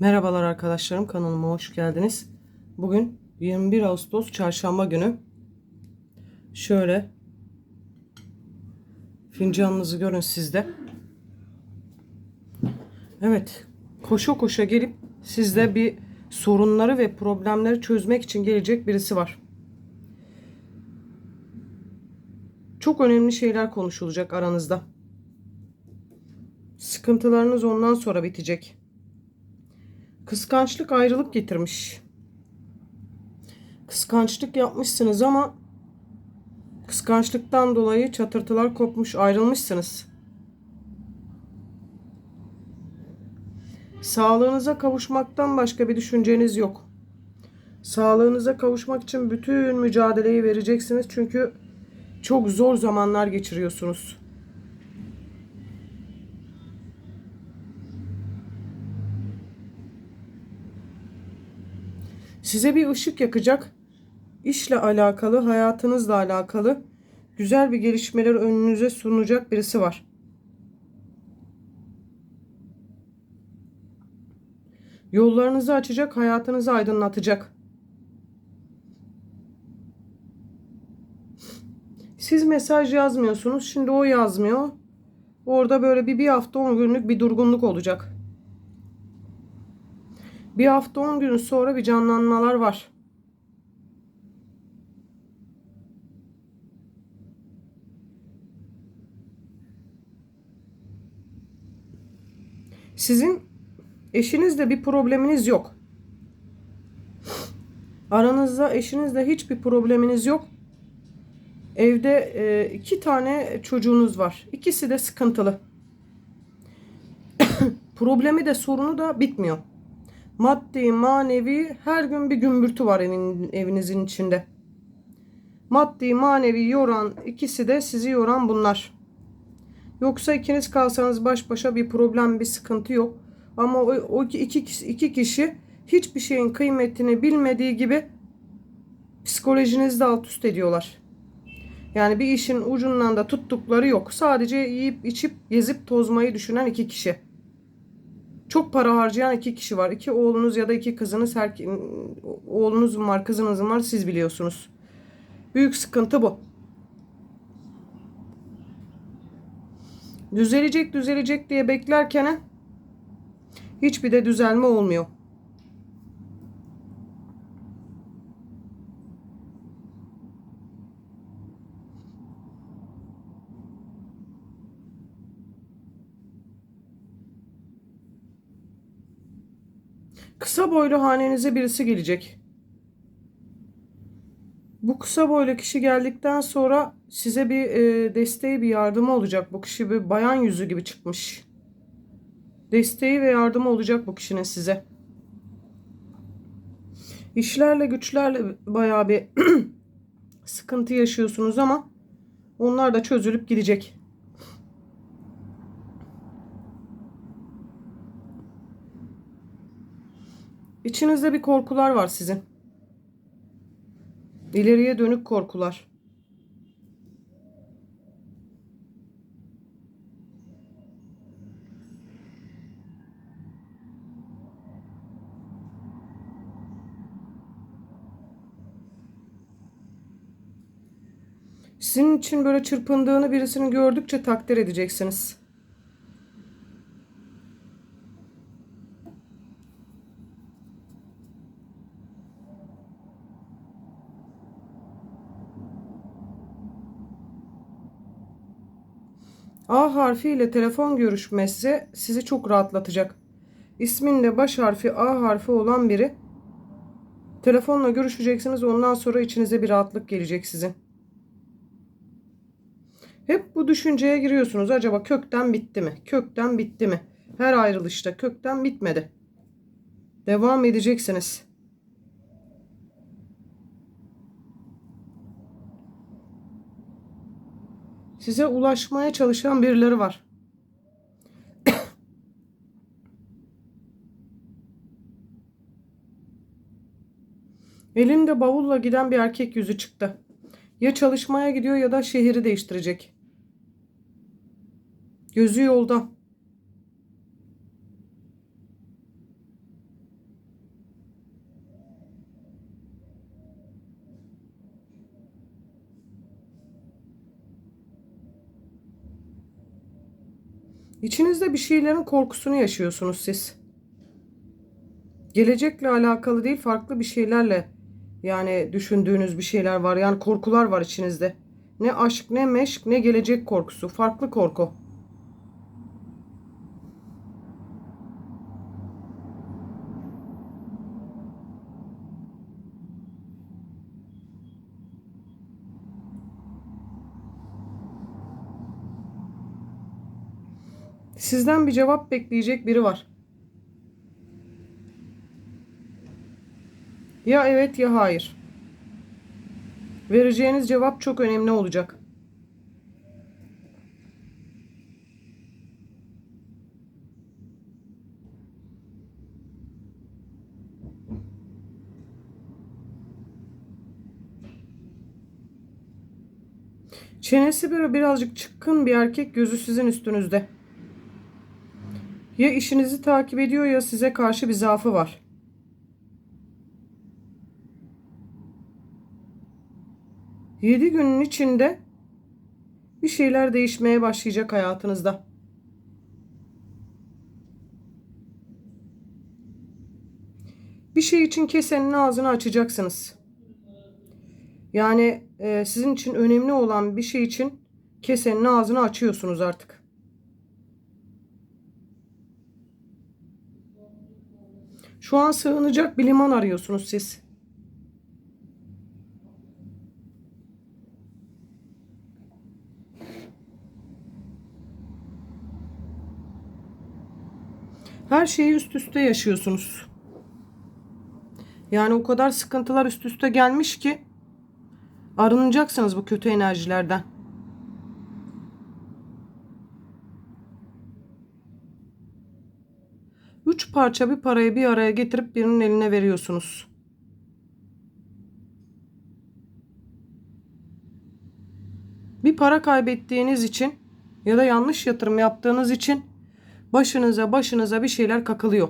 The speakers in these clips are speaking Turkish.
Merhabalar arkadaşlarım kanalıma hoş geldiniz. Bugün 21 Ağustos çarşamba günü. Şöyle fincanınızı görün sizde. Evet koşa koşa gelip sizde bir sorunları ve problemleri çözmek için gelecek birisi var. Çok önemli şeyler konuşulacak aranızda. Sıkıntılarınız ondan sonra bitecek. Kıskançlık ayrılık getirmiş. Kıskançlık yapmışsınız ama kıskançlıktan dolayı çatırtılar kopmuş, ayrılmışsınız. Sağlığınıza kavuşmaktan başka bir düşünceniz yok. Sağlığınıza kavuşmak için bütün mücadeleyi vereceksiniz çünkü çok zor zamanlar geçiriyorsunuz. Size bir ışık yakacak, işle alakalı, hayatınızla alakalı güzel bir gelişmeler önünüze sunacak birisi var. Yollarınızı açacak, hayatınızı aydınlatacak. Siz mesaj yazmıyorsunuz, şimdi o yazmıyor. Orada böyle bir, bir hafta on günlük bir durgunluk olacak. Bir hafta 10 gün sonra bir canlanmalar var. Sizin eşinizle bir probleminiz yok. Aranızda eşinizle hiçbir probleminiz yok. Evde e, iki tane çocuğunuz var. İkisi de sıkıntılı. Problemi de sorunu da bitmiyor. Maddi, manevi her gün bir gümbürtü var evin, evinizin içinde. Maddi, manevi yoran ikisi de sizi yoran bunlar. Yoksa ikiniz kalsanız baş başa bir problem, bir sıkıntı yok. Ama o, o iki, iki kişi hiçbir şeyin kıymetini bilmediği gibi psikolojinizde alt üst ediyorlar. Yani bir işin ucundan da tuttukları yok. Sadece yiyip içip gezip tozmayı düşünen iki kişi. Çok para harcayan iki kişi var. İki oğlunuz ya da iki kızınız. Her, oğlunuz var, kızınız var. Siz biliyorsunuz. Büyük sıkıntı bu. Düzelecek düzelecek diye beklerken hiçbir de düzelme olmuyor. Kısa boylu hanenize birisi gelecek. Bu kısa boylu kişi geldikten sonra size bir e, desteği, bir yardımı olacak. Bu kişi bir bayan yüzü gibi çıkmış. Desteği ve yardımı olacak bu kişinin size. İşlerle, güçlerle bayağı bir sıkıntı yaşıyorsunuz ama onlar da çözülüp gidecek. İçinizde bir korkular var sizin. İleriye dönük korkular. Sizin için böyle çırpındığını birisini gördükçe takdir edeceksiniz. A harfi ile telefon görüşmesi sizi çok rahatlatacak. İsminde baş harfi A harfi olan biri telefonla görüşeceksiniz. Ondan sonra içinize bir rahatlık gelecek sizin. Hep bu düşünceye giriyorsunuz. Acaba kökten bitti mi? Kökten bitti mi? Her ayrılışta kökten bitmedi. Devam edeceksiniz. Size ulaşmaya çalışan birileri var. Elinde bavulla giden bir erkek yüzü çıktı. Ya çalışmaya gidiyor ya da şehri değiştirecek. Gözü yolda. İçinizde bir şeylerin korkusunu yaşıyorsunuz siz. Gelecekle alakalı değil farklı bir şeylerle yani düşündüğünüz bir şeyler var. Yani korkular var içinizde. Ne aşk ne meşk ne gelecek korkusu. Farklı korku. Sizden bir cevap bekleyecek biri var. Ya evet ya hayır. Vereceğiniz cevap çok önemli olacak. Çenesi böyle birazcık çıkkın bir erkek gözü sizin üstünüzde. Ya işinizi takip ediyor ya size karşı bir zaafı var. Yedi günün içinde bir şeyler değişmeye başlayacak hayatınızda. Bir şey için kesenin ağzını açacaksınız. Yani e, sizin için önemli olan bir şey için kesenin ağzını açıyorsunuz artık. Şu an sığınacak bir liman arıyorsunuz siz. Her şeyi üst üste yaşıyorsunuz. Yani o kadar sıkıntılar üst üste gelmiş ki arınacaksınız bu kötü enerjilerden. Üç parça bir parayı bir araya getirip birinin eline veriyorsunuz. Bir para kaybettiğiniz için ya da yanlış yatırım yaptığınız için başınıza başınıza bir şeyler kakılıyor.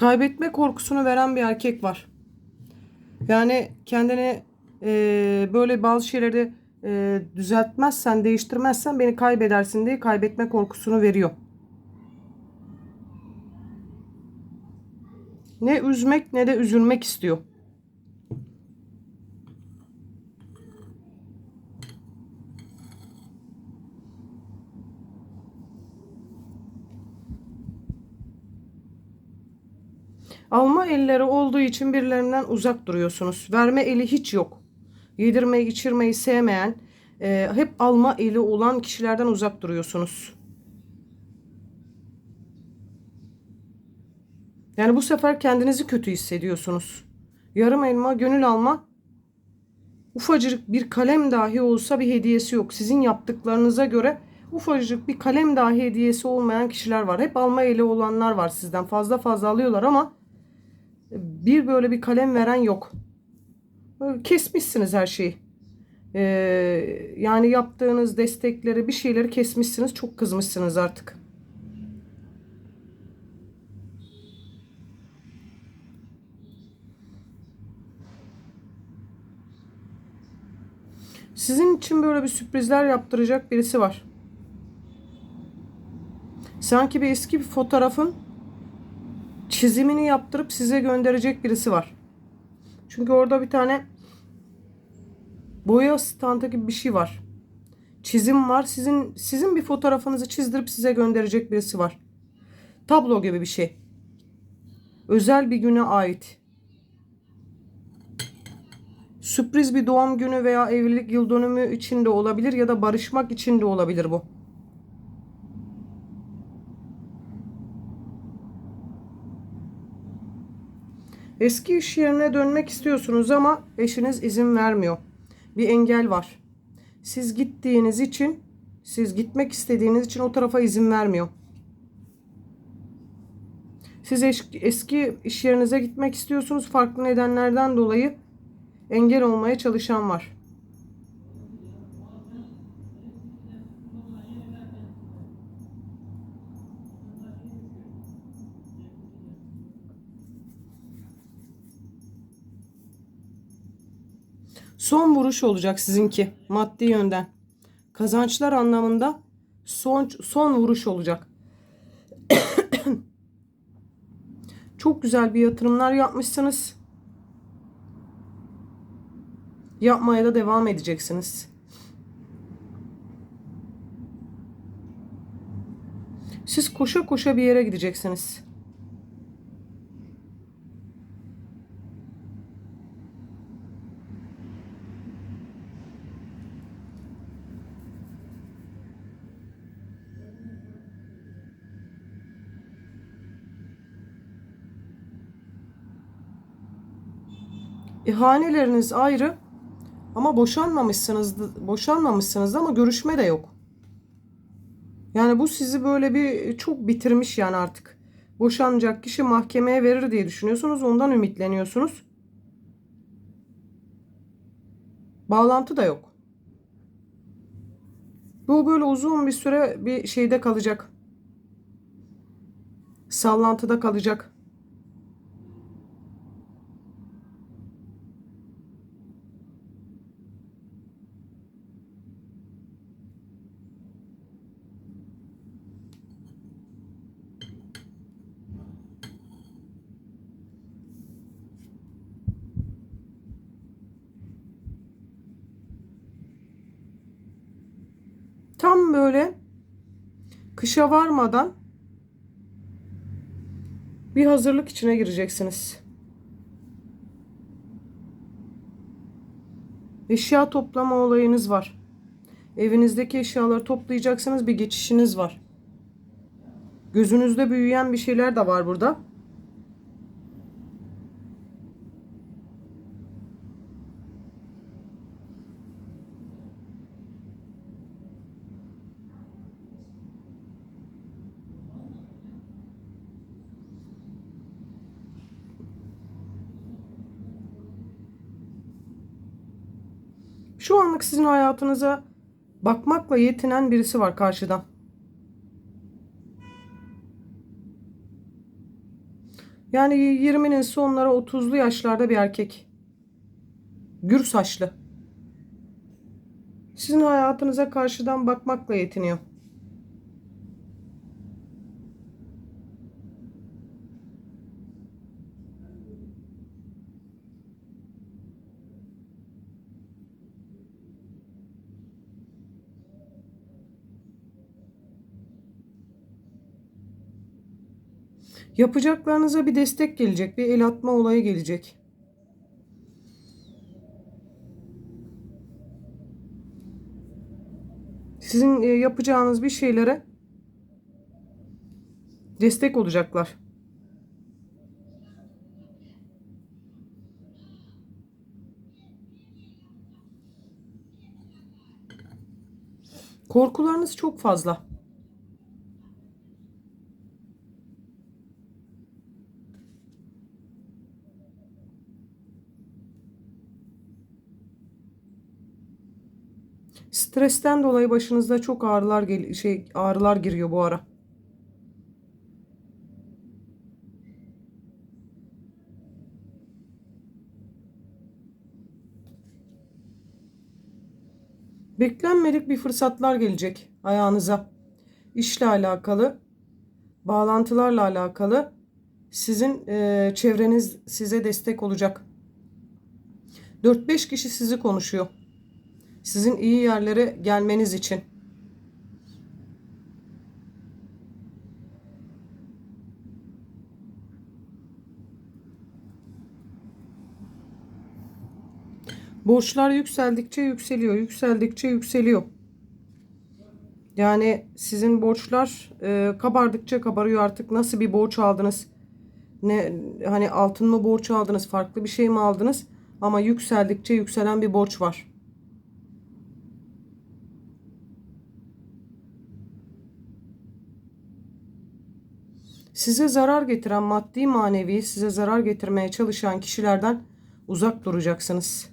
Kaybetme korkusunu veren bir erkek var. Yani kendini e, böyle bazı şeyleri e, düzeltmezsen, değiştirmezsen beni kaybedersin diye kaybetme korkusunu veriyor. Ne üzmek ne de üzülmek istiyor. Alma elleri olduğu için birilerinden uzak duruyorsunuz. Verme eli hiç yok. Yedirmeyi, içirmeyi sevmeyen, e, hep alma eli olan kişilerden uzak duruyorsunuz. Yani bu sefer kendinizi kötü hissediyorsunuz. Yarım elma, gönül alma. Ufacık bir kalem dahi olsa bir hediyesi yok. Sizin yaptıklarınıza göre ufacık bir kalem dahi hediyesi olmayan kişiler var. Hep alma eli olanlar var sizden. Fazla fazla alıyorlar ama bir böyle bir kalem veren yok. Kesmişsiniz her şeyi. Ee, yani yaptığınız destekleri bir şeyleri kesmişsiniz. Çok kızmışsınız artık. Sizin için böyle bir sürprizler yaptıracak birisi var. Sanki bir eski bir fotoğrafın çizimini yaptırıp size gönderecek birisi var. Çünkü orada bir tane boya standı gibi bir şey var. Çizim var. Sizin sizin bir fotoğrafınızı çizdirip size gönderecek birisi var. Tablo gibi bir şey. Özel bir güne ait. Sürpriz bir doğum günü veya evlilik yıl dönümü için de olabilir ya da barışmak için de olabilir bu. Eski iş yerine dönmek istiyorsunuz ama eşiniz izin vermiyor. Bir engel var. Siz gittiğiniz için, siz gitmek istediğiniz için o tarafa izin vermiyor. Siz eski iş yerinize gitmek istiyorsunuz. Farklı nedenlerden dolayı engel olmaya çalışan var. Son vuruş olacak sizinki maddi yönden. Kazançlar anlamında son son vuruş olacak. Çok güzel bir yatırımlar yapmışsınız. Yapmaya da devam edeceksiniz. Siz koşa koşa bir yere gideceksiniz. İhaneleriniz ayrı ama boşanmamışsınız boşanmamışsınız ama görüşme de yok. Yani bu sizi böyle bir çok bitirmiş yani artık. Boşanacak kişi mahkemeye verir diye düşünüyorsunuz. Ondan ümitleniyorsunuz. Bağlantı da yok. Bu böyle uzun bir süre bir şeyde kalacak. Sallantıda kalacak. Tam böyle kışa varmadan bir hazırlık içine gireceksiniz. Eşya toplama olayınız var. Evinizdeki eşyaları toplayacaksınız. Bir geçişiniz var. Gözünüzde büyüyen bir şeyler de var burada. Şu anlık sizin hayatınıza bakmakla yetinen birisi var karşıdan. Yani 20'nin sonları 30'lu yaşlarda bir erkek. Gür saçlı. Sizin hayatınıza karşıdan bakmakla yetiniyor. Yapacaklarınıza bir destek gelecek, bir el atma olayı gelecek. Sizin e, yapacağınız bir şeylere destek olacaklar. Korkularınız çok fazla. Stresten dolayı başınızda çok ağrılar gel şey ağrılar giriyor bu ara. Beklenmedik bir fırsatlar gelecek ayağınıza. İşle alakalı, bağlantılarla alakalı sizin e, çevreniz size destek olacak. 4-5 kişi sizi konuşuyor. Sizin iyi yerlere gelmeniz için. Borçlar yükseldikçe yükseliyor, yükseldikçe yükseliyor. Yani sizin borçlar e, kabardıkça kabarıyor artık. Nasıl bir borç aldınız? Ne hani altın mı borç aldınız, farklı bir şey mi aldınız? Ama yükseldikçe yükselen bir borç var. Size zarar getiren maddi manevi size zarar getirmeye çalışan kişilerden uzak duracaksınız.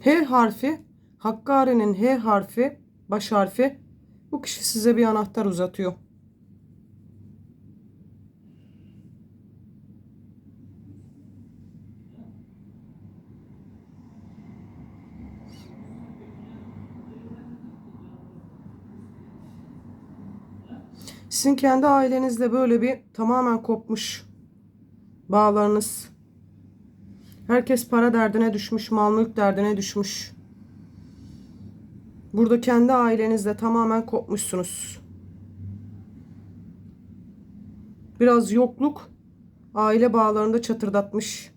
H harfi Hakkari'nin H harfi, baş harfi. Bu kişi size bir anahtar uzatıyor. Sizin kendi ailenizle böyle bir tamamen kopmuş bağlarınız. Herkes para derdine düşmüş, mal mülk derdine düşmüş. Burada kendi ailenizle tamamen kopmuşsunuz. Biraz yokluk aile bağlarında çatırdatmış.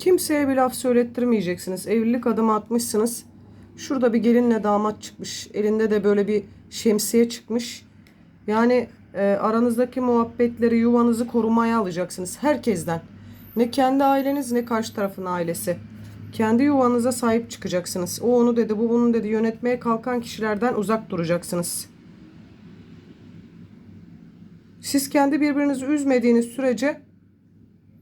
Kimseye bir laf söylettirmeyeceksiniz. Evlilik adımı atmışsınız. Şurada bir gelinle damat çıkmış. Elinde de böyle bir şemsiye çıkmış. Yani e, aranızdaki muhabbetleri, yuvanızı korumaya alacaksınız. Herkesten. Ne kendi aileniz ne karşı tarafın ailesi. Kendi yuvanıza sahip çıkacaksınız. O onu dedi, bu bunu dedi. Yönetmeye kalkan kişilerden uzak duracaksınız. Siz kendi birbirinizi üzmediğiniz sürece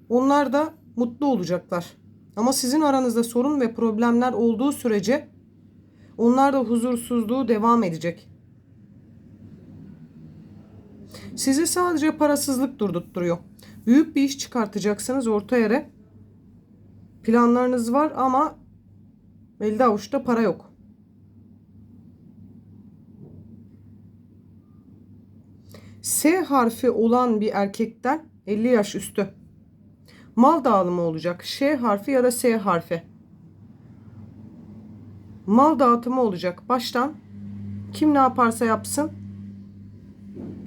onlar da mutlu olacaklar. Ama sizin aranızda sorun ve problemler olduğu sürece onlar da huzursuzluğu devam edecek. Sizi sadece parasızlık durdurtturuyor. Büyük bir iş çıkartacaksınız orta yere. Planlarınız var ama elde avuçta para yok. S harfi olan bir erkekten 50 yaş üstü mal dağılımı olacak. Ş harfi ya da S harfi. Mal dağıtımı olacak. Baştan kim ne yaparsa yapsın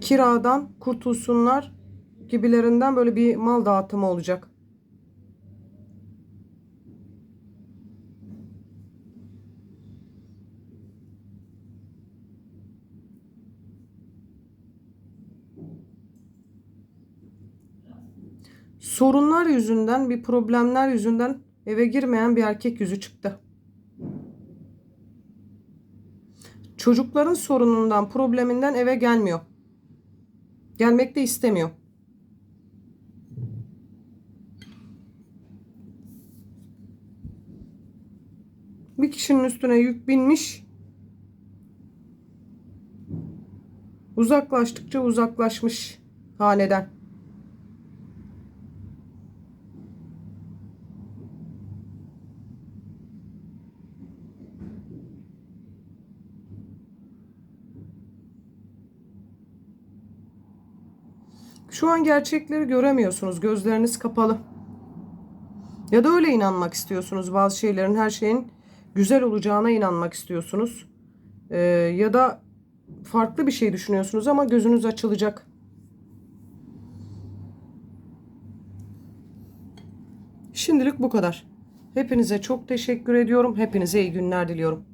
kiradan kurtulsunlar gibilerinden böyle bir mal dağıtımı olacak. Sorunlar yüzünden, bir problemler yüzünden eve girmeyen bir erkek yüzü çıktı. Çocukların sorunundan, probleminden eve gelmiyor. Gelmek de istemiyor. Bir kişinin üstüne yük binmiş. Uzaklaştıkça uzaklaşmış haneden. Şu an gerçekleri göremiyorsunuz. Gözleriniz kapalı. Ya da öyle inanmak istiyorsunuz. Bazı şeylerin her şeyin güzel olacağına inanmak istiyorsunuz. Ee, ya da farklı bir şey düşünüyorsunuz ama gözünüz açılacak. Şimdilik bu kadar. Hepinize çok teşekkür ediyorum. Hepinize iyi günler diliyorum.